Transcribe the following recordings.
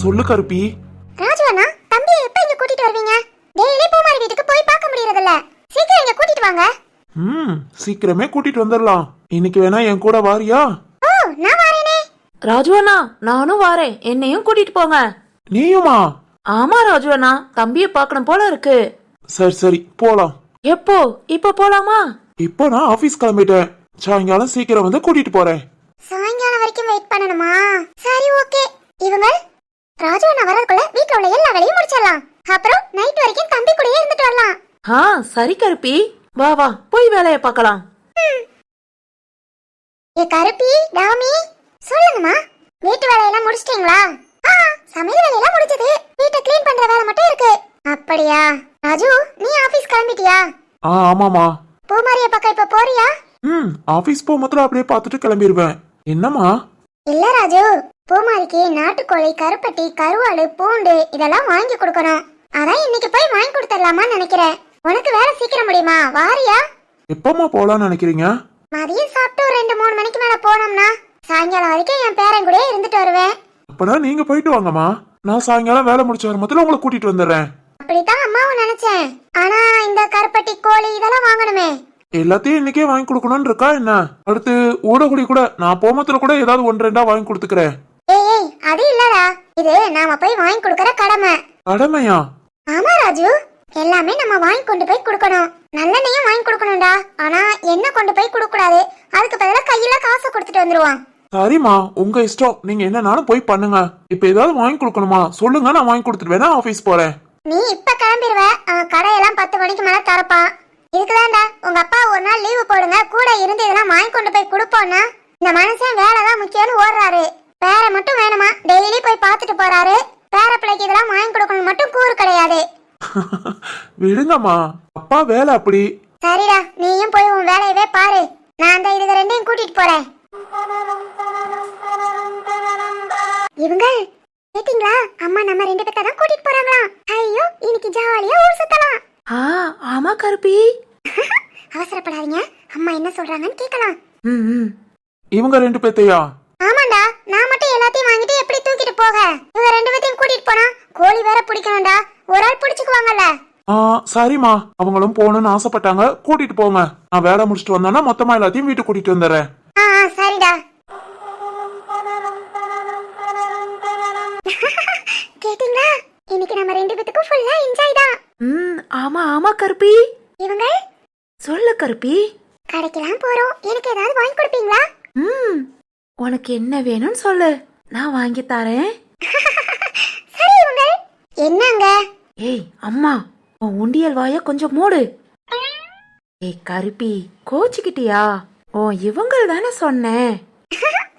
சொல்லு கருப்பி. ராஜு அண்ணா தம்பியை எப்ப இங்க கூட்டிட்டு வருவீங்க? டெய்லி பூமாரி வீட்டுக்கு போய் பார்க்க முடியறதில்ல. சீக்கிரம் இங்க கூட்டிட்டு வாங்க. ம் சீக்கிரமே கூட்டிட்டு வந்துடலாம். இன்னைக்கு வேணா என் கூட வாரியா? ஓ நான் வரேனே. ராஜு அண்ணா நானும் வாரேன். என்னையும் கூட்டிட்டு போங்க. நீயுமா? ஆமா ராஜு அண்ணா தம்பியை பார்க்கணும் போல இருக்கு. சரி சரி போலாம். எப்போ? இப்ப போலாமா? இப்போ நான் ஆபீஸ் கிளம்பிட்டேன். சாயங்காலம் சீக்கிரம் வந்து கூட்டிட்டு போறேன். சாயங்காலம் வரைக்கும் வெயிட் பண்ணணுமா? சரி ஓகே இவங்க ராஜு அண்ணா வரதுக்குள்ள வீட்ல உள்ள எல்லா வேலையும் முடிச்சிடலாம். அப்புறம் நைட் வரைக்கும் தம்பி கூடயே இருந்துட்டு வரலாம். ஆ சரி கருப்பி. வா வா போய் வேலையை பார்க்கலாம். ஏ கருப்பி டாமி சொல்லுங்கம்மா. வீட்டு வேலையெல்லாம் முடிச்சிட்டீங்களா? ஆ சமையல் வேலையெல்லாம் முடிஞ்சது. வீட்டை க்ளீன் பண்ற வேலை மட்டும் இருக்கு. அப்படியா? ராஜு நீ ஆபீஸ் கிளம்பிட்டியா? ஆ ஆமாமா பூமாரிய பக்கம் இப்ப போறியா? ம் ஆபீஸ் போகும்போது அப்படியே பார்த்துட்டு கிளம்பிடுவேன் என்னம்மா? இல்ல ராஜு. பூமாரிக்கு நாட்டுக்கோழி கருப்பட்டி கருவாடு பூண்டு இதெல்லாம் வாங்கி கொடுக்கணும். அதான் இன்னைக்கு போய் வாங்கி கொடுத்துடலாமான்னு நினைக்கிறேன். உனக்கு வேலை சீக்கிரம் முடியுமா? வாரியா? எப்பம்மா போலாம்னு நினைக்கிறீங்க? மதியம் சாப்பிட்டு ஒரு ரெண்டு மூணு மணிக்கு மேல போனோம்னா சாயங்காலம் வரைக்கும் என் பேரன் கூடயே இருந்துட்டு வருவேன். அப்பனா நீங்க போயிட்டு வாங்கம்மா. நான் சாயங்காலம் வேலை முடிச்ச வரும்போது உங்களை கூட்டிட்டு வந்துடுறேன். அப்படித்தான் அம்மாவும் நினைச்சேன். ஆனா இந்த கருப்பட்டி கோழி இதெல்லாம் வாங்கணுமே. எல்லாத்தையும் இன்னைக்கே வாங்கி கொடுக்கணும்னு இருக்கா என்ன? அடுத்து ஊடகுடி கூட நான் போமத்துல கூட ஏதாவது ஒன்று ரெண்டா வாங்கி கொடுத்துக்கிறேன். ஏய் ஏய் அது இல்லடா. இது நாம போய் வாங்கி கொடுக்கற கடமை. கடமையா? ஆமா ராஜு. எல்லாமே நம்ம வாங்கி கொண்டு போய் கொடுக்கணும். நல்லெண்ணையும் வாங்கி கொடுக்கணும்டா. ஆனா என்ன கொண்டு போய் கொடுக்க கூடாது அதுக்கு பதிலா கையில காசு கொடுத்துட்டு வந்துருவான். சரிம்மா உங்க இஷ்டம். நீங்க என்னன்னாலும் போய் பண்ணுங்க. இப்ப ஏதாவது வாங்கி கொடுக்கணுமா? சொல்லுங்க நான் வாங்கி கொடுத்துட்டு வேணா ஆபீஸ் போறேன். நீ இப்ப கிளம்பிடுவ கடையெல்லாம் பத்து மணிக்கு மேல திறப்பான். இதுக்குதான்டா. உங்க அப்பா ஒரு நாள் லீவு போடுங்க. கூட இருந்து இதெல்லாம் வாங்கி கொண்டு போய் கொடுப்போம்னா இந்த மனுஷன் வேலை தான் முக்கியம்னு ஓடுறாரு. பேர மட்டும் வேணுமா? டெய்லி போய் பார்த்துட்டு போறாரு. பேர பிள்ளைக்கு இதெல்லாம் வாங்கி கொடுக்கணும் மட்டும் கூறு கிடையாது. விடுங்கம்மா. அப்பா வேலை அப்படி. சரிடா நீயும் போய் உன் வேலையவே பாரு. நான் அந்த இதுக ரெண்டையும் கூட்டிட்டு போறேன். இவங்க கேட்டீங்களா? அம்மா நம்ம ரெண்டு பேர்த்த தான் கூட்டிட்டு போறாங்களாம். ஐயோ இன்னைக்கு ஜாலியா ஊர் சுத்தலாம். ஆ ஆமா கருப்பி. அவசரப்படாதீங்க. அம்மா என்ன சொல்றாங்கன்னு கேட்கலாம். இவங்க ரெண்டு பேத்தையா ஆமாண்டா நான் மட்டும் எல்லாத்தையும் வாங்கிட்டு எப்படி தூக்கிட்டு போக. இவங்க ரெண்டு பேத்தையும் கூட்டிட்டு போனா கோழி வேற பிடிக்கணும்டா. ஒரு ஆள் பிடிச்சுக்குவாங்கல்ல. ஆ சரிம்மா. அவங்களும் போகணும்னு ஆசைப்பட்டாங்க. கூட்டிட்டு போங்க. நான் வேலை முடிச்சுட்டு வந்தோன்னா மொத்தமா எல்லாத்தையும் வீட்டுக்கு கூட்டிட்டு வந்துடுறேன். சரிடா. கேட்டீங்களா? இன்னைக்கு நம்ம ரெண்டு பேத்துக்கும் ஃபுல்லா என்ஜாய் தான். ம் ஆமா ஆமா கருப்பி. இவங்க? சொல்லு கருப்பி. கடைக்கெல்லாம் போறோம். எனக்கு ஏதாவது வாங்கி கொடுப்பீங்களா? ம் உனக்கு என்ன வேணும்னு சொல்லு. நான் வாங்கி தரேன். இவங்க என்னங்க? ஏய் அம்மா உன் உண்டியல் வாய கொஞ்சம் மூடு. ஏய் கருப்பி கோச்சிக்கிட்டியா? ஓ இவங்கள் தானே சொன்னேன்.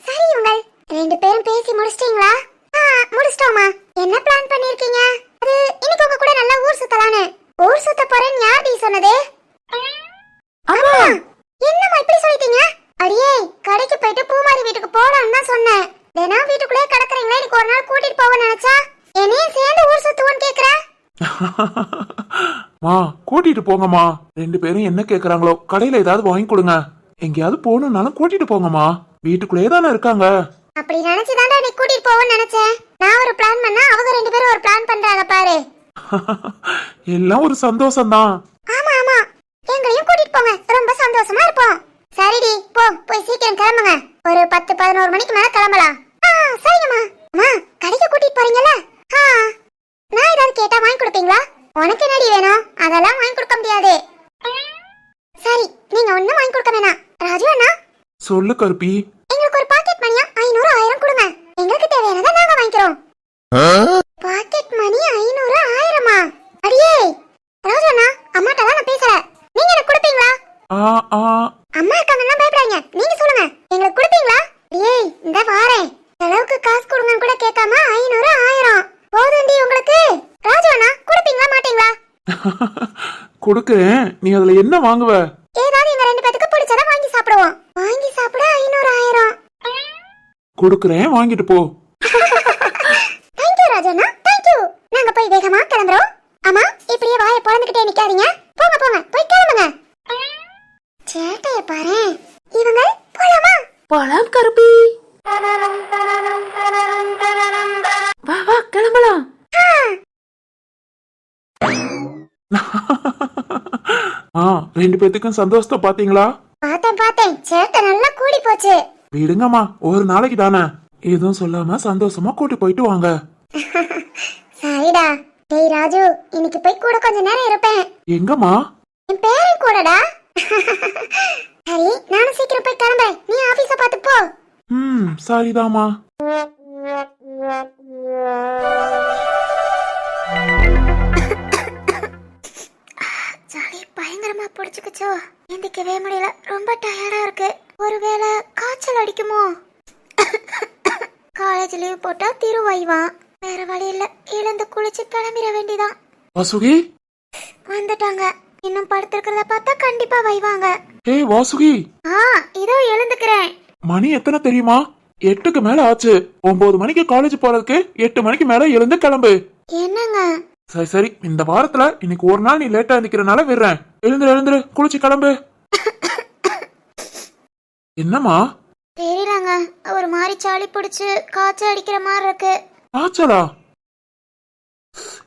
சரி இவங்க ரெண்டு பேரும் பேசி முடிச்சிட்டீங்களா? ஆ முடிச்சிட்டோமா என்ன பிளான் பண்ணிருக்கீங்க அது இன்னைக்கு உங்க கூட நல்லா ஊர் சுத்தலான்னு. ஊர் சுத்த போறேன்னு யார் நீ சொன்னது? அம்மா! என்னம்மா இப்படி சொல்லிட்டீங்க? அடியே கடைக்கு போயிட்டு பூமாரி வீட்டுக்கு போலான்னு தான் சொன்னேன். தினம் வீட்டுக்குள்ளே கிடக்குறீங்களே? இன்னைக்கு ஒரு நாள் கூட்டிட்டு போக நினைச்சா? என்னையும் சேர்ந்து ஊர் சுத்துவோன்னு கேக்குற? மா கூட்டிட்டு போங்கம்மா. ரெண்டு பேரும் என்ன கேக்குறாங்களோ கடையில ஏதாவது வாங்கி கொடுங்க. எங்கேயாவது போகணும்னாலும் கூட்டிட்டு போங்கம்மா. வீட்டுக்குள்ளேயே தானே இருக்காங்க. அப்படி நினைச்சுதான்டா நீ கூட்டிட்டு போவேன்னு நினைச்சேன். நான் ஒரு பிளான் பண்ணா அவங்க ரெண்டு பேரும் ஒரு பிளான் பண்றாங்க பாரு. எல்லாம் ஒரு சந்தோஷம்தான். ஆமா ஆமா. எங்களையும் கூட்டிட்டு போங்க. ரொம்ப சந்தோஷமா இருப்போம். சரிடி போ போய் சீக்கிரம் கிளம்புங்க. ஒரு பத்து பதினோரு மணிக்கு மேல கிளம்பலாம். சரிங்கம்மா. அம்மா கடைக்கு கூட்டிட்டு போறீங்கல்ல? ஆ. நான் ஏதாவது கேட்டா வாங்கி கொடுப்பீங்களா? உனக்கு என்னடி வேணும்? அதெல்லாம் வாங்கி கொடுக்க முடியாது. சரி நீங்க ஒண்ணும் வாங்கி கொடுக்க வேணாம். ராஜு அண்ணா? சொல்லு கருப்பி. எங்களுக்கு ஒரு பாக்கெட் மணியா? ஐநூறு ஆயிரம் கொடுங்க. எங்களுக்கு தேவையானதை நாங்க வாங்கிக்கிறோம் பாக்கெட் மணி ஐநூறு ஆயிரமா அடியே ராஜு அண்ணா அம்மாட்ட தான் நான் பேசல நீங்க எனக்கு கொடுப்பீங்களா ஆ ஆ அம்மா இருக்காங்கன்னா பயப்படாதீங்க நீங்க சொல்லுங்க எங்களுக்கு கொடுப்பீங்களா ஏய் இந்த வாரேன் செலவுக்கு காசு கொடுங்கன்னு கூட கேட்காம ஐநூறு ஆயிரம் போதுண்டி உங்களுக்கு ராஜு அண்ணா கொடுப்பீங்களா மாட்டீங்களா கொடுக்குறேன் நீ அதுல என்ன வாங்குவ? ஏதாவது எங்க ரெண்டு பேத்துக்கு பிடிச்சத வாங்கி சாப்பிடுவோம். வாங்கி சாப்பிட ஐநூறு ஆயிரம். கொடுக்குறேன் வாங்கிட்டு போ. ஆ ரெண்டு பேத்துக்கும் சந்தோஷத்தை பாத்தீங்களா பார்த்தேன் பார்த்தேன். சேட்டை நல்லா கூடி போச்சு. விடுங்கம்மா ஒரு நாளைக்கு தானே. எதுவும் சொல்லாம சந்தோஷமா கூட்டி போயிட்டு வாங்க. சரிடா. டேய் ராஜு இன்னைக்கு போய் கூட கொஞ்ச நேரம் இருப்பேன். எங்கம்மா? என் பேரன் கூடடா. சரி நானும் சீக்கிரம் போய் கிளம்புறேன். நீ ஆபீஸ பார்த்து போ. ம் சரிதாம்மா. சளி பயங்கரமா பிடிச்சுக்குச்சோ. எந்திக்கவே முடியல. ரொம்ப டயர்டா இருக்கு. ஒருவேளை காய்ச்சல் அடிக்குமோ? காலேஜ் லீவ் போட்டா திருவாய்வான் வேற வழி இல்ல. எழுந்து குளிச்சு கிளம்பிட வேண்டிதான். வாசுகி? வந்துட்டாங்க. இன்னும் படுத்திருக்கிறத பார்த்தா கண்டிப்பா வைவாங்க. ஏய் வாசுகி. ஆ இதோ எழுந்துக்கிறேன். மணி எத்தனை தெரியுமா? எட்டுக்கு மேல ஆச்சு. ஒன்பது மணிக்கு காலேஜ் போறதுக்கு எட்டு மணிக்கு மேல எழுந்து கிளம்பு. என்னங்க? சரி சரி. இந்த வாரத்துல இன்னைக்கு ஒரு நாள் நீ லேட்டா எந்திக்கிறனால விடுறேன். எழுந்துரு எழுந்துரு. குளிச்சு கிளம்பு. என்னம்மா? தெரியலங்க. ஒரு மாதிரி சளி பிடிச்சு காய்ச்சல் அடிக்கிற மாதிரி இருக்கு. காய்ச்சலா?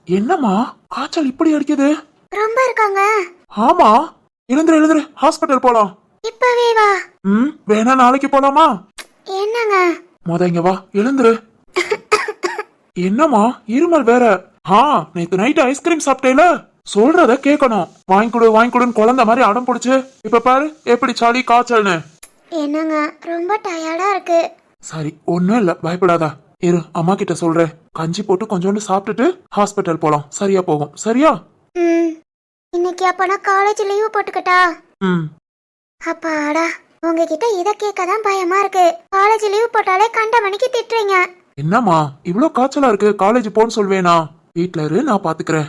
என்னம்மா? காய்ச்சல் இப்படி அடிக்குது? ரொம்ப இருக்காங்க. ஆமா. எழுந்துரு எழுந்துரு. ஹாஸ்பிட்டல் போலாம். இப்பவே வா. ம் வேணா நாளைக்கு போலாமா? என்னங்க? முத இங்க வா. எழுந்துரு. என்னம்மா? இருமல் வேற. ஆ நேத்து நைட் ஐஸ்கிரீம் சாப்பிட்டேல. சொல்றத கேட்கணும் வாங்கி கொடு வாங்கி கொடுன்னு குழந்தை மாதிரி அடம் பிடிச்சு. இப்ப பாரு எப்படி சளி காய்ச்சல்னு. என்னங்க ரொம்ப டயர்டா இருக்கு. சரி ஒண்ணும் இல்ல பயப்படாத. இரு அம்மா கிட்ட சொல்றேன். கஞ்சி போட்டு கொஞ்சோண்டு சாப்பிட்டுட்டு ஹாஸ்பிட்டல் போலாம். சரியா போகும். சரியா? ம். இன்னைக்கு அப்பனா காலேஜ் லீவ் போட்டுக்கட்டா? ம். அப்பாடா உங்ககிட்ட இத கேட்க தான் பயமா இருக்கு. காலேஜ் லீவ் போட்டாலே கண்ட மணிக்கு திட்டுறீங்க. என்னம்மா இவ்ளோ காய்ச்சலா இருக்கு? காலேஜ் போன்னு சொல்வேனா? வீட்ல இரு நான் பாத்துக்கிறேன்.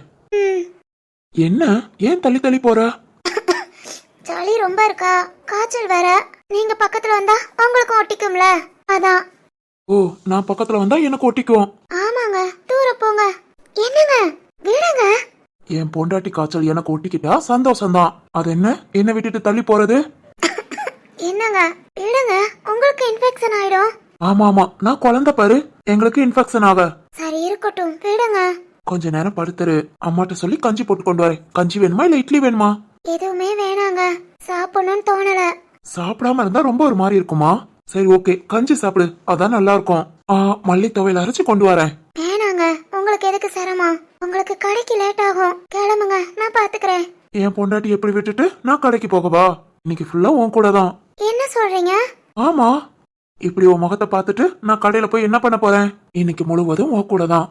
என்ன? ஏன் தள்ளி தள்ளி போற? சளி ரொம்ப இருக்கா? காய்ச்சல் வேற. நீங்க பக்கத்துல வந்தா உங்களுக்கும் ஒட்டிக்கும்ல? அதான். ஓ நான் பக்கத்துல வந்தா எனக்கு ஒட்டிக்கும். ஆமாங்க. தூர போங்க. என்னங்க? விடுங்க? என் பொண்டாட்டி காய்ச்சல் எனக்கு ஒட்டிக்கிட்டா சந்தோஷம்தான். அது என்ன? என்ன விட்டுட்டு தள்ளி போறது? என்னங்க? விடுங்க. உங்களுக்கு இன்ஃபெக்ஷன் ஆயிடும். ஆமா ஆமா நான் குழந்தை பாரு. எங்களுக்கு இன்ஃபெக்ஷன் ஆக. சரி இருக்கட்டும். விடுங்க. கொஞ்ச நேரம் படுத்துரு. அம்மாட்ட சொல்லி கஞ்சி போட்டு கொண்டு வரேன். கஞ்சி வேணுமா இல்ல இட்லி வேணுமா? எதுவுமே வேணாங்க. சாப்பிடணும்னு தோணல. சாப்பிடாம இருந்தா ரொம்ப ஒரு மாதிரி இருக்குமா? சரி ஓகே. கஞ்சி சாப்பிடு. அதான் நல்லா இருக்கும் ஆ மல்லி துவையல் அரைச்சு கொண்டு வரேன். வேணாங்க. உங்களுக்கு எதுக்கு சிரமம்? உங்களுக்கு கடைக்கு லேட் ஆகும். கிளம்புங்க. நான் பாத்துக்கிறேன். என் பொண்டாட்டி எப்படி விட்டுட்டு நான் கடைக்கு போகவா? இன்னைக்கு ஃபுல்லா உன் கூட தான் என்ன சொல்றீங்க? ஆமா. இப்படி உன் முகத்தை பார்த்துட்டு நான் கடையில போய் என்ன பண்ண போறேன்? இன்னைக்கு முழுவதும் உன் கூட தான்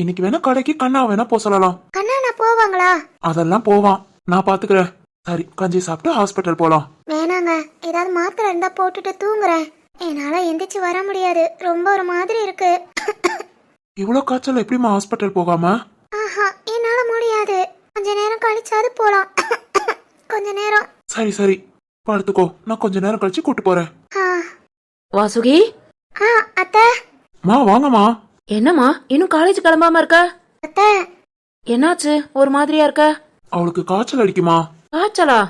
இன்னைக்கு வேணா கடைக்கு கண்ணா வேணா போ சொல்லலாம். கண்ணா நான் போவாங்களா? அதெல்லாம் போவான். நான் பாத்துக்கிறேன். சரி கஞ்சி சாப்பிட்டு ஹாஸ்பிட்டல் போலாம். வேணாங்க. ஏதாவது மாத்திரை இருந்தா போட்டுட்டு தூங்குறேன். என்னால எந்திரிச்சு வர முடியாது. ரொம்ப ஒரு மாதிரி இருக்கு. இவ்வளவு காய்ச்சல் எப்படிம்மா ஹாஸ்பிட்டல் போகாம? ஆஹா என்னால முடியாது. கொஞ்ச நேரம் கழிச்சாது போலாம். கொஞ்ச நேரம். சரி சரி. படுத்துக்கோ. நான் கொஞ்ச நேரம் கழிச்சு கூட்டு போறேன். வாசுகி? ஆ அத்தை. மா வாங்கம்மா. என்னம்மா இன்னும் காலேஜ் கிளம்பாம இருக்க? அத்தை. என்னாச்சு ஒரு மாதிரியா இருக்க? அவளுக்கு காய்ச்சல் அடிக்குமா? காய்ச்சலா?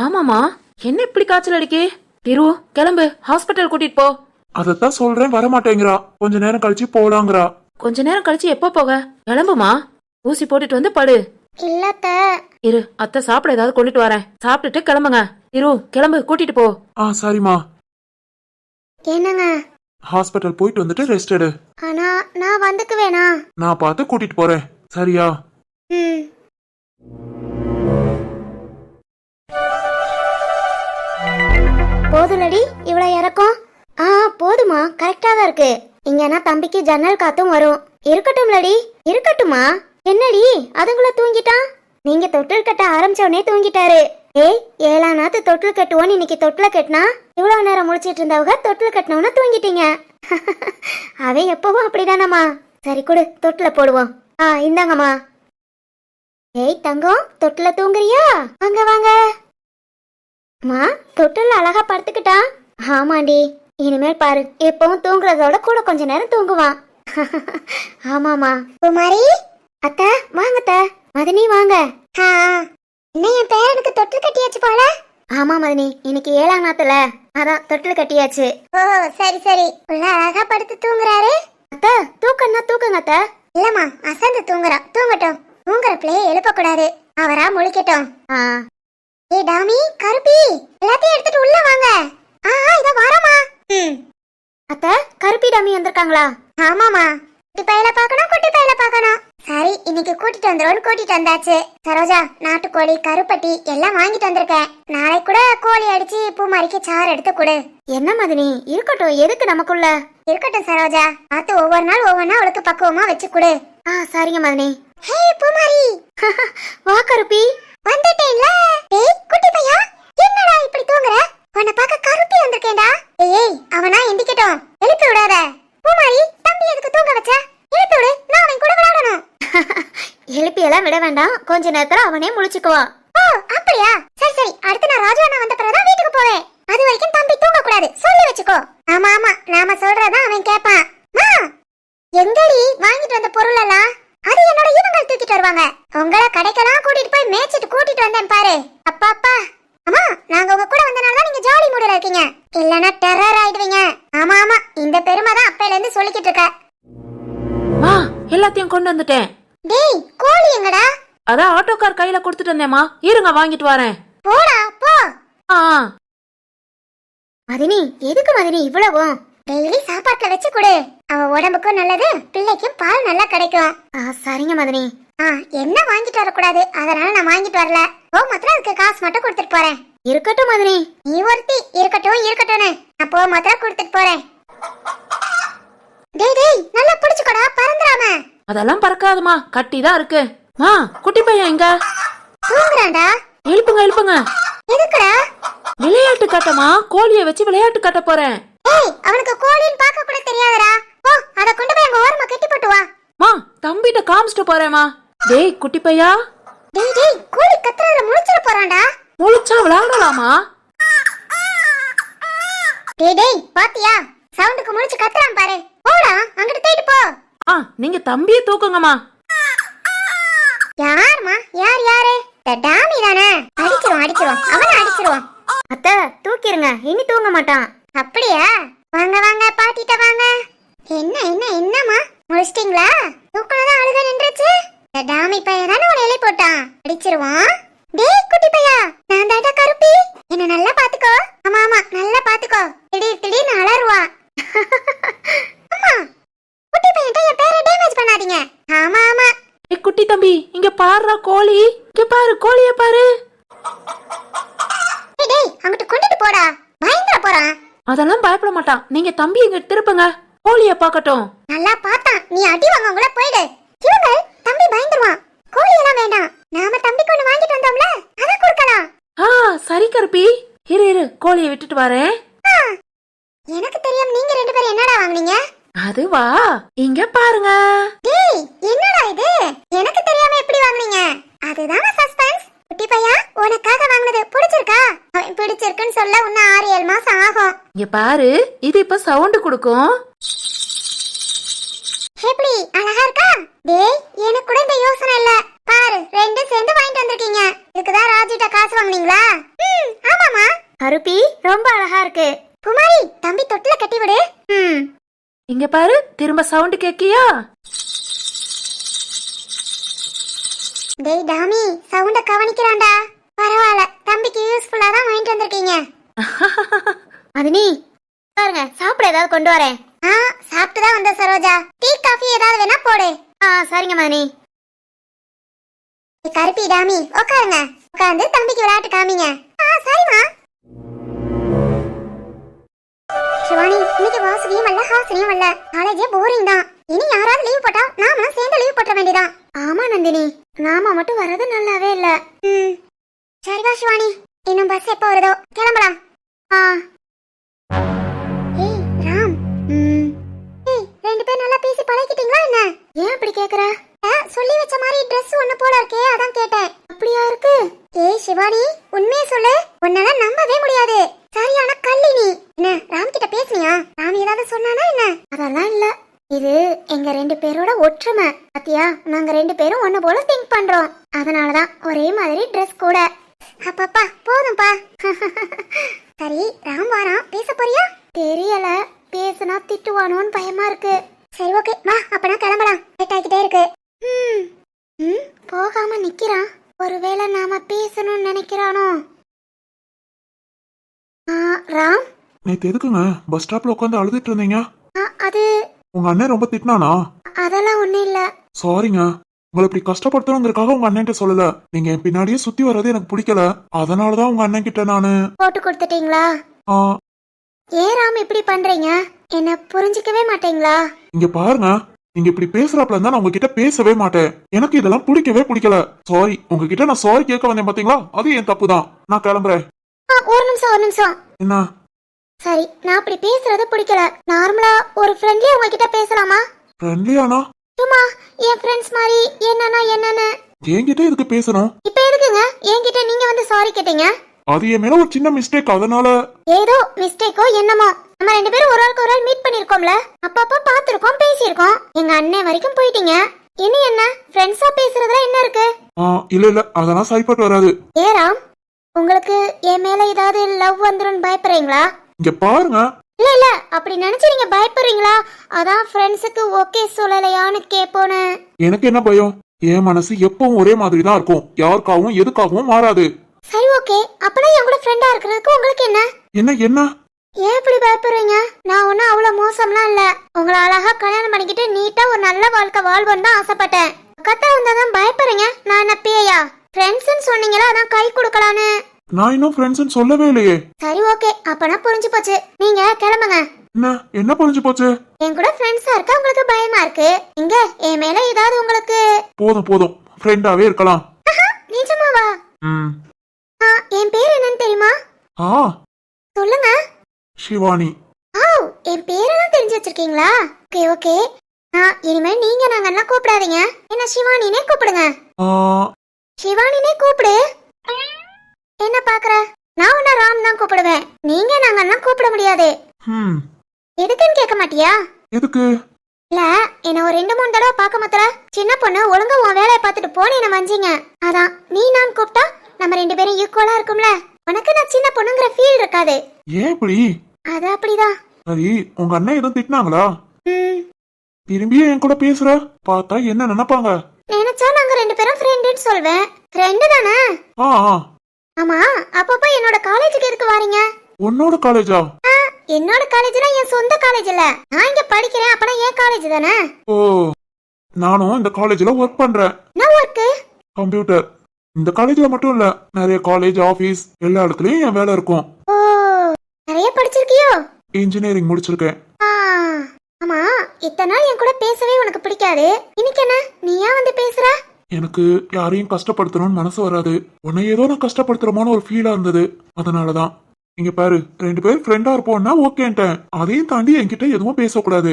ஆமாமா என்ன இப்படி காய்ச்சல் அடிக்கி? திரு கிளம்பு. ஹாஸ்பிட்டல் கூட்டிட்டு போ. அதத்தான் சொல்றேன் வரமாட்டேங்கிறா. கொஞ்ச நேரம் கழிச்சு போலாங்கிறா. கொஞ்ச நேரம் கழிச்சு எப்போ போக? கிளம்புமா? ஊசி போட்டுட்டு வந்து படு. இல்ல அத்தை. இரு அத்தை சாப்பிட ஏதாவது கொண்டுட்டு வரேன். சாப்பிட்டுட்டு கிளம்புங்க. திரு கிளம்பு கூட்டிட்டு போ. ஆ சரிம்மா. என்னங்க? ஹாஸ்பிட்டல் போயிட்டு வந்துட்டு ரெஸ்ட் எடு. ஆனா நான் வந்துக்கு வேணா நான் பார்த்து கூட்டிட்டு போறேன். சரியா? ம். போதுலடி இவ்வளவு இறக்கம். ஆ போதுமா கரெக்டா தான் இருக்கு. இங்கன்னா தம்பிக்கு ஜன்னல் காத்தும் வரும். இருக்கட்டும்லடி இருக்கட்டுமா என்னடி அதுக்குள்ள தூங்கிட்டான் நீங்க தொட்டில் கட்ட ஆரம்பிச்ச உடனே தூங்கிட்டாரு. ஏய் ஏழா நாத்து தொட்டில் கட்டுவோன்னு இன்னைக்கு தொட்டில் கட்டினா? இவ்வளவு நேரம் முழிச்சிட்டு இருந்தவங்க தொட்டில் கட்டினவன தூங்கிட்டீங்க. அவன் எப்பவும் அப்படிதானம்மா? சரி கொடு தொட்டில் போடுவோம். ஆ இந்தாங்கம்மா. ஏய் தங்கம் தொட்டில் தூங்குறியா? வாங்க வாங்க. மா தொட்டில் அழகா படுத்துக்கிட்டான் ஆமாண்டி இனிமேல் பாரு எப்பவும் தூங்குறதோட கூட கொஞ்ச நேரம் தூங்குவான். ஆமாமா குமாரி அத்தை வாங்க அத்தை. மதனி வாங்க. என்ன என் பேரனுக்கு தொட்டில் கட்டியாச்சு போல? ஆமா மதனி இன்னைக்கு ஏழாம் நாத்துல. அதான் தொட்டில் கட்டியாச்சு. ஓ சரி சரி. உள்ள அழகா படுத்து தூங்குறாரு. அத்தை தூக்கன்னா தூக்குங்க அத்தை. இல்லம்மா அசந்து தூங்குறா. தூங்கட்டும். தூங்குற பிள்ளைய எழுப்ப கூடாது அவரா முழிக்கட்டும். ஏ டாமி கருப்பி எல்லாத்தையும் எடுத்துட்டு உள்ள வாங்க. ஆ ஆ, இதோ வரமா அத்த கருப்பி டாமி வந்திருக்காங்களா? ஆமாமா குட்டி பையல பார்க்கணும் குட்டி பையல பார்க்கணும். சரி இன்னைக்கு கூட்டிட்டு வந்துருவோம் கூட்டிட்டு வந்தாச்சு. சரோஜா நாட்டுக்கோழி கருப்பட்டி எல்லாம் வாங்கிட்டு வந்திருக்கேன். நாளை கூட கோழி அடிச்சு பூமாரிக்கு சாறு எடுத்து கொடு. என்ன மதினி? இருக்கட்டும் எதுக்கு நமக்குள்ள? இருக்கட்டும் சரோஜா. பார்த்து ஒவ்வொரு நாள் ஒவ்வொரு அவளுக்கு பக்குவமா வச்சு கொடு. ஆ சரிங்க மதினி. ஹே பூமாரி வா கருப்பி. வந்துட்டேன்ல? டேய் குட்டி பையா என்னடா இப்படி தூங்குற? உன்னை பார்க்க கருப்பி வந்திருக்கேன்டா. ஏய் அவனா எந்திக்கட்டும். எழுப்பி விடாத. பூமாரி தம்பி எதுக்கு தூங்க வச்ச? எழுப்பி விடு நான் அவன் கூட விளையாடணும். எழுப்பி எல்லாம் விட வேண்டாம். கொஞ்ச நேரத்துல அவனே முழிச்சுக்குவான் ஓ அப்படியா? சரி சரி. அடுத்து நான் ராஜு அண்ணா வந்த பிறகுதான் வீட்டுக்கு போவேன். அது வரைக்கும் தம்பி தூங்க கூடாது சொல்லி வச்சுக்கோ. ஆமா ஆமா. நாம சொல்றதான் அவன் கேட்பான் எங்கடி வாங்கிட்டு வந்த பொருள் எல்லாம் அது என்னோட இவங்க தூக்கிட்டு வருவாங்க. உங்களை கடைக்கெல்லாம் கூட்டிட்டு போய் மேய்ச்சிட்டு கூட்டிட்டு வந்தேன் பாரு. அப்பா அப்பா. அம்மா நாங்க உங்க கூட வந்தனால தான் நீங்க ஜாலி மூடுல இருக்கீங்க. இல்லனா டெரர் ஆயிடுவீங்க. ஆமா ஆமா. இந்த பெருமை தான் அப்பையில இருந்து சொல்லிக்கிட்டு இருக்க. மா எல்லாத்தையும் கொண்டு வந்துட்டேன். டேய் கோழி எங்கடா? அதான் ஆட்டோக்கார் கையில கொடுத்துட்டு வந்தேம்மா. இருங்க வாங்கிட்டு வரேன். போடா போ. ஆ ஆ. மதினி எதுக்கு மதினி இவ்வளவும் டெய்லி சாப்பாட்டுல வச்சு கொடு. அவ உடம்புக்கும் நல்லது பிள்ளைக்கும் பால் நல்லா கிடைக்கும். சரிங்க மதினி. ஆ என்ன வாங்கிட்டு வரக்கூடாது? அதனால நான் வாங்கிட்டு வரல. ஓ மாத்திரம் அதுக்கு காசு மட்டும் கொடுத்துட்டு போறேன். இருக்கட்டும் மதினி. நீ ஒருத்தி இருக்கட்டும் இருக்கட்டும்னு. நான் போ மாத்திரம் கொடுத்துட்டு போறேன். டேய் டேய் நல்லா பிடிச்சுக்கோடா பறந்துடாம. அதெல்லாம் பறக்காதுமா கட்டி தான் இருக்கு. மா குட்டி பையன் எங்க? தூங்குறான்டா. எழுப்புங்க எழுப்புங்க. எதுக்குடா? விளையாட்டு கட்டமா? கோழிய வச்சு விளையாட்டு கட்ட போறேன். ஏய் அவனுக்கு கோழின்னு பார்க்க கூட தெரியாதடா. ஓ அத கொண்டு போய் அங்க ஓரமா கட்டி போட்டு வா. மா தம்பிட்ட காமிச்சிட்டு போறேம்மா டேய் குட்டி பையா. டேய் டேய் கோழி கத்துறதுல முழிச்சிட போறான்டா. முழிச்சா விளையாடலாமா டேய் டேய் பாத்தியா? சவுண்டுக்கு முழிச்சு கத்துறான் பாரு. போடா அங்கிட்டு தேடிட்டு போ. ஆ நீங்க தம்பியை தூக்குங்கம்மா. யாருமா? யார் யாரு? டாமி தானே? அடிச்சிருவோம் அடிச்சிருவோம் அவனை அடிச்சிருவோம் அத்த தூக்கிருங்க. இனி தூங்க மாட்டான். அப்படியா? வாங்க வாங்க பாட்டிட்ட வாங்க. என்ன என்ன என்னம்மா? முடிச்சிட்டீங்களா தூக்கணதான் அழுக நின்றுச்சு. டாமி பையன் தானே உன்னை இலை போட்டான். அடிச்சிருவான். டேய் குட்டி பையா நான் தாண்டா கருப்பி. என்ன நல்லா பாத்துக்கோ. ஆமா ஆமா நல்லா பாத்துக்கோ. திடீர் திடீர்னு அலறுவா அம்மா குட்டி பையன் என் பேரை டேமேஜ் பண்ணாதீங்க. ஆமா ஆமா. ஏய் குட்டி தம்பி இங்க பாருடா கோழி. இங்க பாரு கோழிய பாரு. டேய் டேய் அங்கிட்டு கொண்டுட்டு போடா. பயந்துட போறான். அதெல்லாம் பயப்பட மாட்டான். நீங்க தம்பி இங்க திருப்புங்க. கோழிய பார்க்கட்டும். நல்லா பார்த்தான். நீ அடி வாங்க உங்கள போயிடு. இவங்க தம்பி பயந்துருவான். கோழி எல்லாம் வேண்டாம். நாம தம்பிக்கு ஒண்ணு வாங்கிட்டு வந்தோம்ல அத கொடுக்கலாம். ஆ சரி கருப்பி. இரு இரு கோழிய விட்டுட்டு வரேன். எனக்கு தெரியாம நீங்க ரெண்டு பேரும் என்னடா வாங்குனீங்க? அதுவா இங்க பாருங்க. டேய் என்னடா இது? எனக்கு தெரியாம எப்படி வாங்குனீங்க? அதுதானே சஸ்பென்ஸ் குட்டி பையா உனக்காக வாங்குனது பிடிச்சிருக்கா? அவன் பிடிச்சிருக்குன்னு சொல்ல இன்னும் ஆறு ஏழு மாசம் ஆகும். இங்க பாரு இது இப்ப சவுண்ட் கொடுக்கும். எப்படி அழகா இருக்கா? டேய் எனக்கு கூட இந்த யோசனை இல்ல. பாரு ரெண்டும் சேர்ந்து வாங்கிட்டு வந்திருக்கீங்க. இதுக்குதான் ராஜுட்ட காசு வாங்குனீங்களா? ம் ஆமாமா கருப்பி ரொம்ப அழகா இருக்கு. குமாரி தம்பி தொட்டில கட்டி விடு. ம். இங்க பாரு திரும்ப சவுண்ட் கேக்கியா? டேய் டாமி சவுண்ட கவனிக்கிறான்டா. பரவாயில்ல தம்பிக்கு யூஸ்ஃபுல்லா தான் வாங்கிட்டு வந்திருக்கீங்க. மதினி பாருங்க சாப்பிட ஏதாவது கொண்டு வரேன். ஆ சாப்பிட்டு தான் வந்த சரோஜா. டீ காஃபி ஏதாவது வேணா போடு. ஆ சரிங்க ஏய், கருப்பி டாமி உட்காருங்க. உட்கார்ந்து தம்பிக்கு விளையாட்டு காமிங்க. ஆ சரிம்மா. சிவானி இன்னைக்கு வாசுகியும் வரல ஹாசினியும் வரல காலேஜே போரிங் தான். இனி யாராவது லீவ் போட்டா நாம சேர்ந்து லீவ் போட்ட வேண்டியதான் ஆமா நந்தினி. நாம மட்டும் வர்றது நல்லாவே இல்ல. ம். சரிவா சிவானி இன்னும் பஸ் எப்போ வருதோ? கிளம்பலாம். ஆ. ஏய் ராம். ம். ஏய் ரெண்டு பேரும் நல்லா பேசி பழகிட்டீங்களா என்ன? ஏன் அப்படி கேக்குற? சொல்லி வச்ச மாதிரி ட்ரெஸ் ஒண்ணு போல இருக்கே அதான் கேட்டேன். அப்படியா இருக்கு? ஏய் சிவானி உண்மையை சொல்லு. உன்னால நம்பவே முடியாது. சரியான கள்ளி நீ. என்ன ராம் கிட்ட பேசுனியா? ராம் ஏதாவது சொன்னானா என்ன? அதெல்லாம் இல்ல. இது எங்க ரெண்டு பேரோட ஒற்றுமை. பாத்தியா? நாங்க ரெண்டு பேரும் ஒண்ணு போல திங்க் பண்றோம். அதனாலதான் ஒரே மாதிரி ட்ரெஸ் கூட. அப்பப்பா போதும்பா. சரி ராம் வாரான் பேச போறியா? தெரியல. பேசுனா திட்டுவானோன்னு பயமா இருக்கு. சரி ஓகே வா அப்பனா கிளம்பலாம். லேட் ஆகிட்டே இருக்கு. ம் ம் போகாம நிக்கிறான். ஒருவேளை நாம பேசணும்னு நினைக்கிறானோ? ராம்? நேத்து எதுக்குங்க? பஸ் ஸ்டாப்ல உட்காந்து அழுதுட்டு இருந்தீங்க? அது உங்க அண்ணன் ரொம்ப திட்டினானா? அதெல்லாம் ஒண்ணும் இல்ல. சாரிங்க உங்களை இப்படி கஷ்டப்படுத்தணுங்கிறதுக்காக உங்க அண்ணன்ட்ட சொல்லல. நீங்க என் பின்னாடியே சுத்தி வர்றது எனக்கு பிடிக்கல. அதனாலதான் உங்க அண்ணன் கிட்ட நானு போட்டு கொடுத்துட்டீங்களா? ஏன் ராம் இப்படி பண்றீங்க? என்ன புரிஞ்சுக்கவே மாட்டீங்களா? இங்க பாருங்க. நீங்க இப்படி பேசுறாப்ல இருந்தா நான் உங்ககிட்ட பேசவே மாட்டேன். எனக்கு இதெல்லாம் பிடிக்கவே பிடிக்கல. சாரி உங்ககிட்ட நான் சாரி கேட்க வந்தேன் பாத்தீங்களா? அது என் தப்பு தான் நான் கிளம்புறேன். ஒரு நிமிஷம் ஒரு நிமிஷம். என்ன? சரி நான் அப்படி பேசுறது பிடிக்கல. நார்மலா ஒரு ஃப்ரெண்ட்லியா உங்ககிட்ட பேசலாமா? ஃப்ரெண்ட்லியானா சும்மா என் ஃப்ரெண்ட்ஸ் மாதிரி என்னன்னா என்னன்னு. என்கிட்ட எதுக்கு பேசணும் இப்ப எதுக்குங்க? என்கிட்ட நீங்க வந்து சாரி கேட்டீங்க. அது என் மேல ஒரு சின்ன மிஸ்டேக் அதனால. ஏதோ மிஸ்டேக்கோ என்னமோ. நம்ம ரெண்டு பேரும் ஒரு ஆளுக்கு ஒரு ஆள் மீட் பண்ணிருக்கோம்ல அப்பப்ப பாத்திருக்கோம் பேசியிருக்கோம். எங்க அண்ணன் வரைக்கும் போயிட்டீங்க. இனி என்ன? ஃப்ரெண்ட்ஸா பேசுறதுல என்ன இருக்கு? இல்ல இல்ல அதெல்லாம் சரிப்பட்டு வராது. ஏ ராம்? உங்களுக்கு என் மேல ஏதாவது லவ் வந்துரும் பயப்படுறீங்களா? இங்க பாருங்க. இல்ல இல்ல அப்படி நினைச்சு நீங்க பயப்படுறீங்களா? அதான் ஃப்ரெண்ட்ஸுக்கு ஓகே சொல்லலையான்னு கேப்போன்னு. எனக்கு என்ன பயம்? என் மனசு எப்பவும் ஒரே மாதிரி தான் இருக்கும். யாருக்காகவும் எதுக்காகவும் மாறாது. சரி ஓகே அப்பனா என் கூட ஃப்ரெண்டா இருக்கிறதுக்கு உங்களுக்கு என்ன? என்ன என்ன? ஏன் இப்படி பயப்படுறீங்க? நான் ஒன்னும் அவ்வளவு மோசம்லாம் இல்ல. உங்களை அழகா கல்யாணம் பண்ணிக்கிட்டு நீட்டா ஒரு நல்ல வாழ்க்கை வாழ்வோன்னு தான் ஆசைப்பட்டேன். கத்தா வந்தாதான் பயப்படுறீங்க. நான் என்ன பேயா ஃப்ரெண்ட்ஸ்னு சொன்னீங்களா அதான் கை கொடுக்கலான்னு. நான் இன்னும் ஃப்ரெண்ட்ஸ்னு சொல்லவே இல்லையே. சரி ஓகே அப்பனா புரிஞ்சு போச்சு. நீங்க கிளம்புங்க. என்ன என்ன புரிஞ்சு போச்சு? என் கூட ஃப்ரெண்ட்ஸா இருக்க உங்களுக்கு பயமா இருக்கு? இங்க என் மேல ஏதாவது உங்களுக்கு போதும் போதும். ஃப்ரெண்டாவே இருக்கலாம். நிஜமாவா? ம். ஆ, என் பேர் என்னன்னு தெரியுமா? ஆ. சொல்லுங்க. சிவானி ஓ என் பேரெல்லாம் தெரிஞ்சு வச்சிருக்கீங்களா? Okay okay. ஆ இனிமே நீங்க நாங்கெல்லாம் கூப்பிடாதீங்க. என்ன சிவானினே கூப்பிடுங்க. ஆ சிவானினே கூப்பிடு. என்ன பாக்குற நான் உன்ன ராம் தான் கூப்பிடுவேன். நீங்க நாங்கெல்லாம் கூப்பிட முடியாது. ம் எதுக்குன்னு கேட்க மாட்டியா? எதுக்கு? இல்ல என்ன ஒரு ரெண்டு மூணு தடவை பார்க்க மாத்திர சின்ன பொண்ணு ஒழுங்கா உன் வேலையை பார்த்துட்டு போனே என்ன மஞ்சிங்க. அதான் நீ நான் கூப்பிட்டா நம்ம ரெண்டு பேரும் ஈக்குவலா இருக்கும்ல? உனக்கு நான் சின்ன பொண்ணுங்கிற ஃபீல் இருக்காது. ஏன் இப்படி? அது அப்படிதான். சரி உங்க அண்ணன் எதுவும் திட்டினாங்களா? ம். திரும்பியும் என் கூட பேசுற? பார்த்தா என்ன நினைப்பாங்க நினைச்சா நாங்க ரெண்டு பேரும் ஃப்ரெண்டுன்னு சொல்வேன். ஃப்ரெண்டு தானே? ஆ ஆ. ஆமா அப்பப்போ என்னோட காலேஜுக்கு எதுக்கு வாரீங்க? உன்னோட காலேஜா ஆ, என்னோட காலேஜ்னா என் சொந்த காலேஜ் இல்ல. நான் இங்க படிக்கிறேன் அப்பனா என் காலேஜ் தானே? ஓ நானும் இந்த காலேஜ்ல ஒர்க் பண்றேன். என்ன ஒர்க்கு கம்ப்யூட்டர் இந்த காலேஜ்ல மட்டும் இல்ல நிறைய காலேஜ் ஆபீஸ் எல்லா இடத்துலயும் என் வேலை இருக்கும். ஓ நிறைய படிச்சிருக்கியோ? இன்ஜினியரிங் முடிச்சிருக்கேன். ஆ, ஆமா இத்தனை நாள் என் கூட பேசவே உனக்கு பிடிக்காது. இன்னைக்கு என்ன? நீ ஏன் வந்து பேசுற? எனக்கு யாரையும் கஷ்டப்படுத்தணும்னு மனசு வராது. உன்னை ஏதோ நான் கஷ்டப்படுத்துறமான ஒரு ஃபீலா இருந்தது. அதனாலதான். இங்க பாரு ரெண்டு பேரும் ஃப்ரெண்டா இருப்போம்னா ஓகேன்ட்டேன். அதையும் தாண்டி என்கிட்ட எதுவும் பேசக்கூடாது.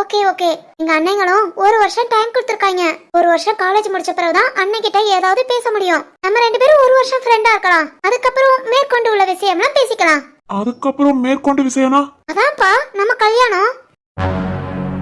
Okay okay. எங்க அண்ணங்களும் ஒரு வருஷம் டைம் கொடுத்துருக்காங்க. ஒரு வருஷம் காலேஜ் முடிச்ச பிறகுதான் அண்ணன் கிட்ட ஏதாவது பேச முடியும். நம்ம ரெண்டு பேரும் ஒரு வருஷம் ஃப்ரெண்டா இருக்கலாம். அதுக்கப்புறம் மேற்கொண்டு உள்ள விஷயம்லாம் பேசிக்கலாம். அதுக்கப்புறம் மேற்கொண்டு விஷயம்னா? அதான்ப்பா நம்ம கல்யாணம்.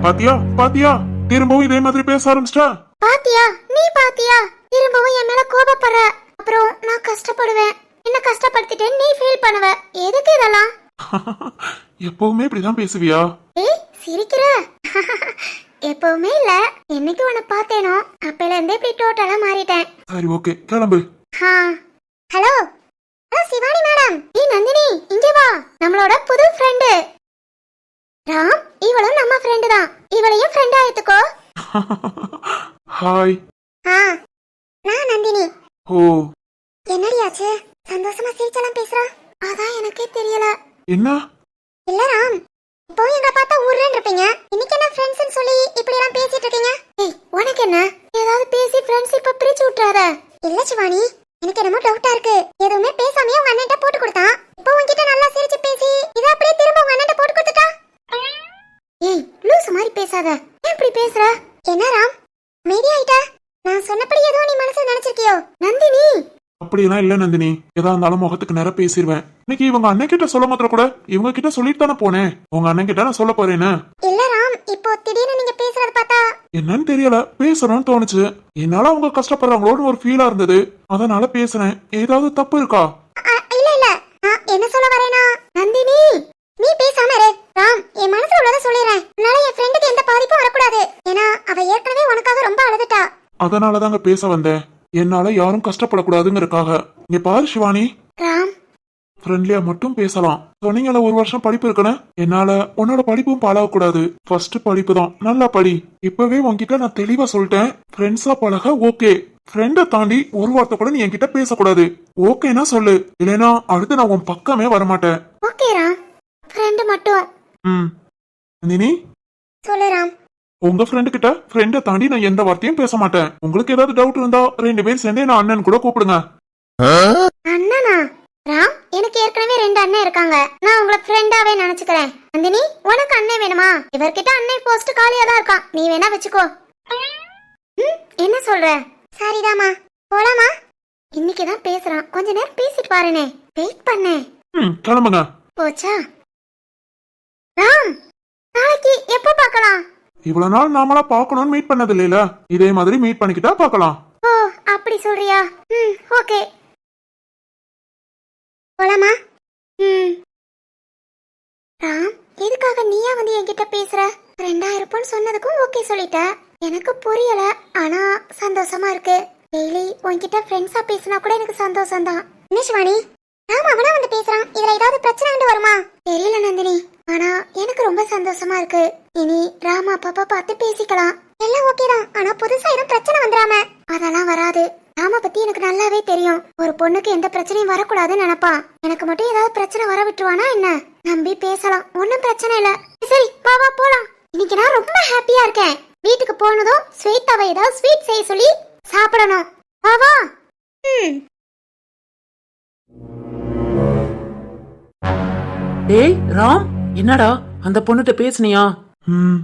பாத்தியா பாத்தியா? திரும்பவும் இதே மாதிரி பேச ஆரம்பிச்சிட்டா? பாத்தியா? நீ பாத்தியா? திரும்பவும் என் மேல கோபப்படுற. அப்புறம் நான் கஷ்டப்படுவேன். என்ன கஷ்டப்படுத்திட்டேன்னு நீ ஃபீல் பண்ணுவ? எதுக்கு இதெல்லாம்? எப்பவுமே இப்படிதான் பேசுவியா? ஏய் சிரிக்கிற. எப்பவுமே இல்ல. என்னைக்கு உன்னை பார்த்தேனோ அப்பையில இருந்தே இப்படி டோட்டலா மாறிட்டேன். சரி ஓகே கிளம்பு. ஹலோ ஹலோ சிவானி மேடம் ஏய் நந்தினி இங்க வா. நம்மளோட புது ஃப்ரெண்டு ராம் இவளும் நம்ம ஃப்ரெண்டு தான். இவளையும் ஃப்ரெண்டா எடுத்துக்கோ. ஹாய். ஆ நான் நந்தினி. ஓ. என்னடி ஆச்சு சந்தோஷமா சிரிச்சலாம் பேசுறா? அதான் எனக்கே தெரியல. என்ன? இல்ல ராம். இப்போ எங்க பார்த்தா ஊர்லன்னு இருப்பீங்க இன்னைக்கு என்ன ஃப்ரெண்ட்ஸ்னு சொல்லி இப்படி எல்லாம் பேசிட்டு இருக்கீங்க? ஏய் உனக்கு என்ன ஏதாவது பேசி ஃப்ரெண்ட்ஷிப்ப பிரிச்சு விட்டுறாத இல்ல சிவானி எனக்கு என்னமோ டவுட்டா இருக்கு எதுவுமே பேசாமயே உங்க அண்ணன்ட்ட போட்டு கொடுத்தான் இப்போ உன்கிட்ட நல்லா சிரிச்சு பேசி இத அப்படியே திரும்ப உங்க அண்ணன்ட்ட போட்டு கொடுத்துட்டா ஏய் லூசு மாதிரி பேசாத ஏன் இப்படி பேசுற என்ன ராம் அமைதியாயிட்ட நான் சொன்னபடி எதுவும் நீ மனசுல நினைச்சிருக்கியோ நந்தினி அப்படியெல்லாம் இல்ல நந்தினி. எதா இருந்தாலும் முகத்துக்கு நேரம் பேசிடுவேன் இன்னைக்கு இவங்க அண்ணன் கிட்ட சொல்ல மாத்திரம் கூட இவங்க கிட்ட சொல்லிட்டு தானே போனேன். உங்க அண்ணன் கிட்ட நான் சொல்ல போறேன்னு இல்ல ராம். இப்போ திடீர்னு நீங்க பேசுறத பார்த்தா என்னன்னு தெரியல. பேசணும்னு தோணுச்சு. என்னால அவங்க கஷ்டப்படுறாங்களோன்னு ஒரு ஃபீலா இருந்தது. அதனால பேசுறேன். ஏதாவது தப்பு இருக்கா? இல்ல இல்ல. என்ன சொல்ல வரேனா? நந்தினி! நீ பேசாம இரு. ராம் என் மனசுல உள்ளத சொல்லிடுறேன் உன்னால என் ஃப்ரெண்டுக்கு எந்த பாதிப்பும் வரக்கூடாது. ஏன்னா அவ ஏற்கனவே உனக்காக ரொம்ப அழுதுட்டா. அதனால தாங்க பேச வந்தேன். என்னால யாரும் கஷ்டப்படக்கூடாதுங்கறக்காக. இங்க பாரு சிவானி. ராம். ஃப்ரெண்ட்லியா மட்டும் பேசலாம். சொன்னீங்கல்ல ஒரு வருஷம் படிப்பு இருக்குன்னு என்னால உன்னோட படிப்பும் பாழாகக்கூடாது. ஃபர்ஸ்ட் படிப்பு தான் நல்லா படி. இப்பவே உன்கிட்ட நான் தெளிவா சொல்லிட்டேன். ஃப்ரெண்ட்ஸா பழக ஓகே ஃப்ரெண்டை தாண்டி ஒரு வார்த்தை கூட நீ என்கிட்ட பேசக்கூடாது. ஓகேனா சொல்லு. இல்லைனா அடுத்து நான் உன் பக்கமே வரமாட்டேன். ஓகே ராம். ஃப்ரெண்டு மட்டும். ம். நினி சொல்லு ராம். உங்க ஃப்ரெண்டு கிட்ட ஃப்ரெண்டை தாண்டி நான் எந்த வார்த்தையும் பேச மாட்டேன். உங்களுக்கு ஏதாவது டவுட் இருந்தா ரெண்டு பேரும் சேர்ந்தே நான் அண்ணன் கூட கூப்பிடுங்க. அண்ணனா? ராம் எனக்கு ஏற்கனவே ரெண்டு அண்ணன் இருக்காங்க. நான் உங்களை ஃப்ரெண்டாவே நினைச்சுக்கிறேன். நந்தினி உனக்கு அண்ணன் வேணுமா? இவர்கிட்ட அண்ணன் போஸ்ட் காலியா தான் இருக்கான். நீ வேணா வச்சுக்கோ. என்ன சொல்ற? சரிதாம்மா. போலாமா? இன்னைக்கு தான் பேசுறான். கொஞ்ச நேரம் பேசிட்டு பாருனே வெயிட் பண்ணேன் ம் கிளம்புங்க. போச்சா? ராம் நாளைக்கு எப்போ பார்க்கலாம்? இவ்வளவு நாள் நாமளா பார்க்கணும்னு மீட் பண்ணது இல்லையில இதே மாதிரி மீட் பண்ணிக்கிட்டா பார்க்கலாம். ஓ அப்படி சொல்றியா? ம் ஓகே. போலாமா? ம். ராம் எதுக்காக நீயா வந்து என்கிட்ட பேசுற? ரெண்டாயிரம் சொன்னதுக்கும் ஓகே சொல்லிட்ட. எனக்கு புரியல ஆனா சந்தோஷமா இருக்கு. டெய்லி உன்கிட்ட ஃப்ரெண்ட்ஸா பேசினா கூட எனக்கு சந்தோஷம் தான் என்ன சிவானி? ஆமா அவனா வந்து பேசுறான். இதுல ஏதாவது பிரச்சனை வருமா? தெரியல நந்தினி. ஆனா எனக்கு ரொம்ப சந்தோஷமா இருக்கு. இனி ராமா பாப்பா பார்த்து பேசிக்கலாம். எல்லாம் ஓகே தான். ஆனா புதுசா எதுவும் பிரச்சனை வந்துடாம அதெல்லாம் வராது. ராம பத்தி எனக்கு நல்லாவே தெரியும். ஒரு பொண்ணுக்கு எந்த பிரச்சனையும் வரக்கூடாதுன்னு நினைப்பான். எனக்கு மட்டும் ஏதாவது பிரச்சனை வர விட்டுருவானா என்ன? நம்பி பேசலாம். ஒன்னும் பிரச்சனை இல்ல. சரி வா வா போலாம். இன்னைக்கு நான் ரொம்ப ஹாப்பியா இருக்கேன். வீட்டுக்கு போனதும் ஸ்வீட்டாவை ஏதாவது ஸ்வீட் செய்ய சொல்லி சாப்பிடணும். வா வா. ம். டேய் ராம் என்னடா? அந்த பொண்ணுகிட்ட பேசுனியா? ம்.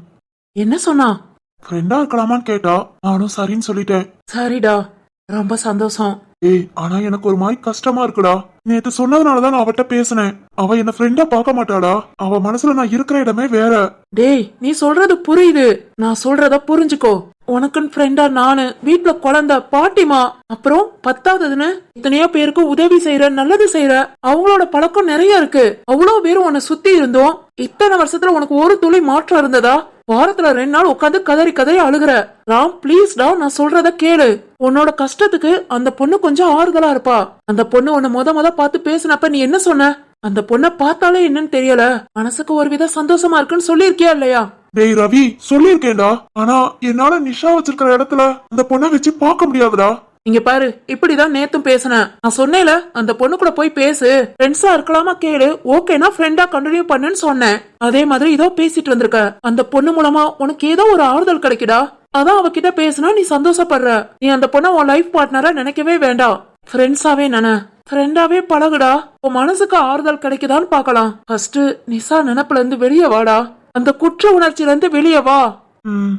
என்ன சொன்னா? ஃப்ரெண்டா இருக்கலாமான்னு கேட்டா நானும் சரின்னு சொல்லிட்டேன். சரிடா ரொம்ப சந்தோஷம். ஏய் ஆனா எனக்கு ஒரு மாதிரி கஷ்டமா இருக்குடா. நேத்து சொன்னதுனாலதான் நான் அவட்ட பேசினேன். அவ என்ன ஃப்ரெண்டா பார்க்க மாட்டாடா. அவ மனசுல நான் இருக்கிற இடமே வேற. டேய் நீ சொல்றது புரியுது. நான் சொல்றத புரிஞ்சுக்கோ. உனக்குன்னு ஃப்ரெண்டா நானு வீட்ல குழந்த பாட்டிமா அப்புறம் பத்தாவதுன்னு இத்தனையோ பேருக்கு உதவி செய்யற நல்லது செய்யற அவங்களோட பழக்கம் நிறைய இருக்கு. அவ்வளவு பேரும் உன்னை சுத்தி இருந்தோம். இத்தனை வருஷத்துல உனக்கு ஒரு துளி மாற்றம் இருந்ததா? வாரத்துல ரெண்டு நாள் உட்காந்து கதறி கதறி அழுகுற. ராம் ப்ளீஸ்டா நான் சொல்றத கேளு. உன்னோட கஷ்டத்துக்கு அந்த பொண்ணு கொஞ்சம் ஆறுதலா இருப்பா. அந்த பொண்ணு உன்னை முத முத பார்த்து பேசினப்ப நீ என்ன சொன்ன? அந்த பொண்ணை பார்த்தாலே என்னன்னு தெரியல. மனசுக்கு ஒரு வித சந்தோஷமா இருக்குன்னு சொல்லியிருக்கியா இல்லையா? டேய் ரவி சொல்லியிருக்கேன்டா. ஆனா என்னால நிஷா வச்சிருக்கிற இடத்துல அந்த பொண்ணை வச்சு பார்க்க முடியாதுடா. இங்க பாரு இப்படிதான் நேத்தும் பேசினேன். நான் சொன்னேல அந்த பொண்ணு கூட போய் பேசு. ஃப்ரெண்ட்ஸா இருக்கலாமா கேளு. ஓகேனா ஃப்ரெண்டா கண்டினியூ பண்ணுன்னு சொன்னேன். அதே மாதிரி இதோ பேசிட்டு வந்திருக்க. அந்த பொண்ணு மூலமா உனக்கு ஏதோ ஒரு ஆறுதல் கிடைக்குடா. அதான் அவகிட்ட பேசினா நீ சந்தோஷப்படுற. நீ அந்த பொண்ணை உன் லைஃப் பார்ட்னரா நினைக்கவே வேண்டாம். ஃப்ரெண்ட்ஸாவே நானு ஃப்ரெண்டாவே பழகுடா. உன் மனசுக்கு ஆறுதல் கிடைக்குதான்னு பார்க்கலாம். ஃபர்ஸ்ட் நிசா நினப்புல இருந்து வெளியே வாடா. அந்த குற்ற உணர்ச்சியில இருந்து வெளியே வா. ம்.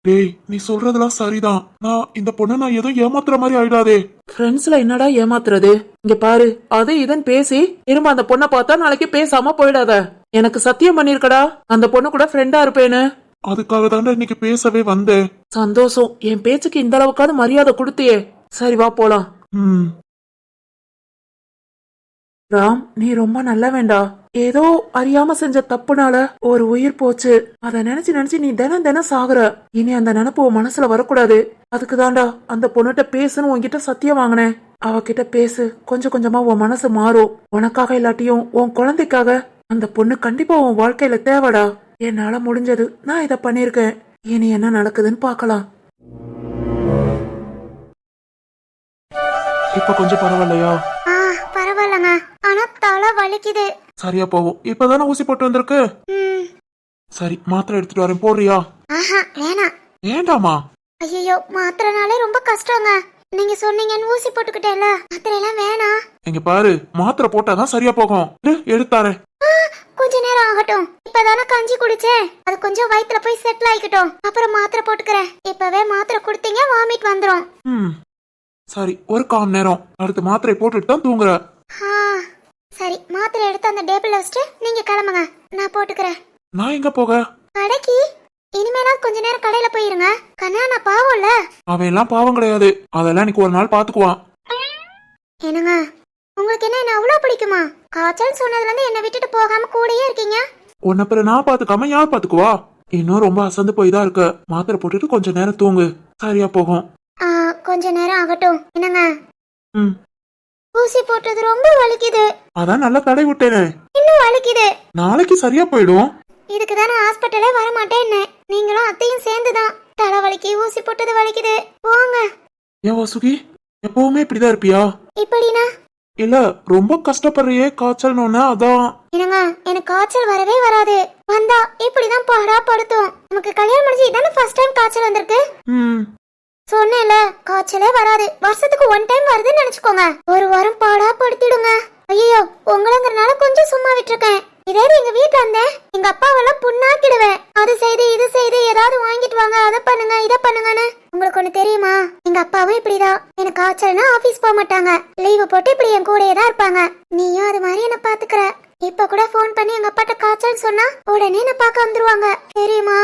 டேய் நீ சொல்றதெல்லாம் சரிதான். நான் இந்த பொண்ணை நான் எதுவும் ஏமாத்துற மாதிரி ஆயிடாதே. ஃப்ரெண்ட்ஸ்ல என்னடா ஏமாத்துறது? இங்க பாரு அது இதன் பேசி திரும்ப அந்த பொண்ணை பார்த்தா நாளைக்கு பேசாம போயிடாத. எனக்கு சத்தியம் பண்ணிருக்கடா அந்த பொண்ணு கூட ஃப்ரெண்டா இருப்பேன்னு. அதுக்காக தாண்டா இன்னைக்கு பேசவே வந்தேன். சந்தோஷம் என் பேச்சுக்கு இந்த அளவுக்காவது மரியாதை கொடுத்தியே. சரி வா போலாம். ம். ராம் நீ ரொம்ப நல்லவேண்டா ஏதோ அறியாம செஞ்ச தப்புனால ஒரு உயிர் போச்சு. அத நினைச்சு நினைச்சு நீ தினம் தினம் சாகுற. இனி அந்த நினப்பு உன் மனசுல வரக்கூடாது. அதுக்குதான்டா அந்த பொண்ணுகிட்ட பேசுன்னு உன்கிட்ட சத்தியம் வாங்கினேன். அவகிட்ட பேசு. கொஞ்சம் கொஞ்சமா உன் மனசு மாறும். உனக்காக இல்லாட்டியும் உன் குழந்தைக்காக. அந்த பொண்ணு கண்டிப்பா உன் வாழ்க்கையில தேவைடா. என்னால முடிஞ்சது நான் இத பண்ணிருக்கேன் இனி என்ன நடக்குதுன்னு பார்க்கலாம். இப்ப கொஞ்சம் பரவாயில்லையா? தலை வலிக்குது. சரியா போகும். இப்பதானே ஊசி போட்டு வந்திருக்கு? ம். சரி மாத்திரை எடுத்துட்டு வரேன். போடுறியா? ஆஹா வேணாம் ஏண்டாமா? ஐயோ மாத்திரனாலே ரொம்ப கஷ்டங்க. நீங்க சொன்னீங்கன்னு ஊசி போட்டுக்கிட்டேல மாத்திரை எல்லாம் வேணாம் இங்க பாரு மாத்திரை போட்டாதான் சரியா போகும். ஆ, கொஞ்ச நேரம் ஆகட்டும். இப்பதானே கஞ்சி குடிச்சேன். அது கொஞ்சம் வயித்துல போய் செட்டில் ஆயிக்கட்டும். அப்புறம் மாத்திரை போட்டுக்கிறேன். இப்பவே மாத்திரை கொடுத்தீங்க வாமிட் வந்துரும். ம். சரி ஒரு காம் நேரம். அடுத்து மாத்திரை போட்டுட்டு தான் தூங்குற சரி மாத்திரை எடுத்து அந்த டேபிள்ல வச்சுட்டு நீங்க கிளம்புங்க. நான் போட்டுக்கிறேன். நான் எங்க போக? கடைக்கு இனிமேலாம் கொஞ்ச நேரம் கடையில போயிருங்க. கண்ணா நான் பாவம்ல அவன் எல்லாம் பாவம் கிடையாது. அதெல்லாம் இன்னைக்கு ஒரு நாள் பாத்துக்குவான். என்னங்க? உங்களுக்கு என்ன என்ன அவ்வளோ பிடிக்குமா? காய்ச்சல் சொன்னதுல இருந்து என்னை விட்டுட்டு போகாம கூடயே இருக்கீங்க? உன்னை பிறகு நான் பாத்துக்காம யார் பாத்துக்குவா? இன்னும் ரொம்ப அசந்து போய் தான் இருக்க. மாத்திரை போட்டுட்டு கொஞ்ச நேரம் தூங்கு. சரியா போகும். ஆ, கொஞ்ச நேரம் ஆகட்டும். என்னங்க? ம். ஊசி போட்டது ரொம்ப வலிக்குது. அதான் நல்லா தடை விட்டேனே. இன்னும் வலிக்குது. நாளைக்கு சரியா போயிடும். இதுக்கு தான் ஹாஸ்பிட்டலே வர மாட்டேன்னு நீங்களும் அத்தையும் சேர்ந்து தான் தலை வலிக்கு ஊசி போட்டது வலிக்குது. போங்க. ஏன் வாசுகி? எப்பவுமே இப்படிதான் இருப்பியா? இப்படினா இல்ல ரொம்ப கஷ்டப்படுறியே காய்ச்சல்னு அதான். என்னங்க எனக்கு காய்ச்சல் வரவே வராது. வந்தா இப்படிதான் பாடா படுத்தும் நமக்கு கல்யாணம் முடிஞ்சு இதானே ஃபர்ஸ்ட் டைம் காய்ச்சல் வந்திருக்கு? ம். சொன்னேன்ல காய்ச்சலே வராது. வருஷத்துக்கு ஒன் டைம் வருதுன்னு நினைச்சுக்கோங்க. ஒரு வாரம் பாடா படுத்திடுங்க. ஐயோ உங்களங்கிறனால கொஞ்சம் சும்மா விட்டுருக்கேன். இதே எங்க வீட்டுல இருந்தேன். எங்க அப்பாவெல்லாம் புண்ணாக்கிடுவேன். அது செய்து இது செய்து ஏதாவது வாங்கிட்டு வாங்க அதை பண்ணுங்க இதை பண்ணுங்கன்னு. உங்களுக்கு ஒண்ணு தெரியுமா? எங்க அப்பாவும் இப்படிதான். எனக்கு காய்ச்சல்னா ஆபீஸ் போக மாட்டாங்க. லீவு போட்டு இப்படி என் கூடயே தான் இருப்பாங்க. நீயும் அது மாதிரி என்ன பாத்துக்கிற இப்ப கூட ஃபோன் பண்ணி எங்க அப்பாட்ட காய்ச்சல் சொன்னா உடனே என்ன பார்க்க வந்துருவாங்க. தெரியுமா?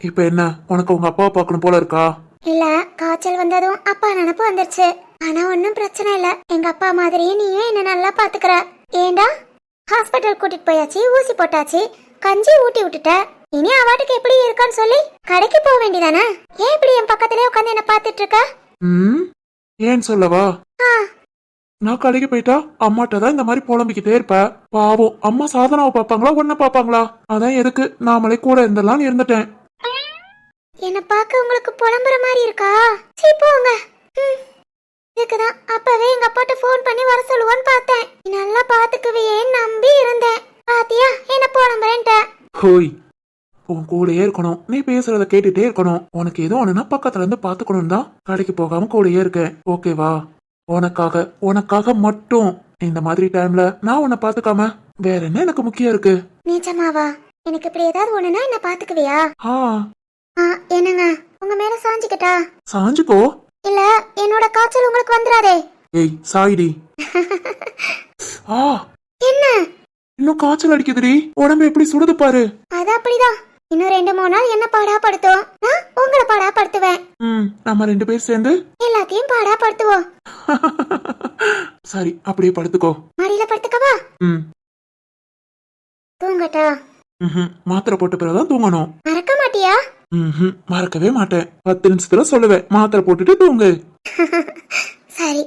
இப்ப என்ன? உனக்கு உங்க அப்பாவை பார்க்கணும் போல இருக்கா? இல்ல காய்ச்சல் வந்ததும் அப்பா நினப்பு வந்துருச்சு. ஆனா ஒன்னும் பிரச்சனை இல்ல. எங்க அப்பா மாதிரியே நீயும் என்ன நல்லா பாத்துக்கற. ஏண்டா? ஹாஸ்பிட்டல் கூட்டிட்டு போயாச்சு ஊசி போட்டாச்சு. கஞ்சி ஊட்டி விட்டுட்ட. இனி அவாட்டுக்கு எப்படி இருக்கான்னு சொல்லி கடைக்கு போக வேண்டியதானே? ஏன் இப்படி என் பக்கத்திலே உட்காந்து என்ன பாத்துட்டு இருக்க ம் ஏன் சொல்லவா? ஆ, நான் கடைக்கு போயிட்டா அம்மாட்ட தான் இந்த மாதிரி புலம்பிக்கிட்டே இருப்ப. பாவம் அம்மா சாதனாவை பார்ப்பாங்களா ஒன்ன பார்ப்பாங்களா? அதான் எதுக்கு நாமளே கூட இருந்தெல்லாம் இருந்துட்டேன். என்ன பார்க்க உங்களுக்கு புலம்புற மாதிரி இருக்கா? சீ போங்க. இதுக்குதான். அப்பவே எங்க அப்பாட்ட ஃபோன் பண்ணி வர சொல்லுவான்னு பார்த்தேன். நீ நல்லா பாத்துக்குவியேன்னு நம்பி இருந்தேன். பாத்தியா? என்ன புலம்புறேன்ட்ட? ஹோய். உன் கூடயே இருக்கணும். நீ பேசுறத கேட்டுட்டே இருக்கணும். உனக்கு ஏதோ ஒண்ணுனா பக்கத்துல இருந்து பாத்துக்கணும் தான் கடைக்கு போகாம கூடயே இருக்கேன். ஓகேவா உனக்காக உனக்காக மட்டும். இந்த மாதிரி டைம்ல நான் உன்னை பாத்துக்காம வேற என்ன எனக்கு முக்கியம் இருக்கு? நிஜமாவா? எனக்கு இப்படி ஏதாவது ஒண்ணுனா என்ன பாத்துக்குவியா ஆ, என்னங்க? உங்க மேல சாஞ்சுக்கிட்டா? சாஞ்சுக்கோ. இல்ல என்னோட காய்ச்சல் உங்களுக்கு வந்துடாதே ஏய் சாயிடி. ஆ. என்ன? இன்னும் காய்ச்சல் அடிக்குதுடி. உடம்பு எப்படி சுடுது பாரு. அது அப்படிதான். இன்னும் ரெண்டு மூணு நாள் என்ன பாடா படுத்துவோம் நான் உங்களை பாடா படுத்துவேன் ம் நம்ம ரெண்டு பேர் சேர்ந்து. எல்லாத்தையும் பாடா படுத்துவோம் சரி அப்படியே படுத்துக்கோ. மடியில படுத்துக்கவா? ம். தூங்கட்டா? ம்ஹும். மாத்திரை போட்ட பிறகுதான் தூங்கணும். மறக்க மாட்டியா? ம்ஹும். மறக்கவே மாட்டேன். பத்து நிமிஷத்துல சொல்லுவேன். மாத்திரை போட்டுட்டு தூங்கு. சரி.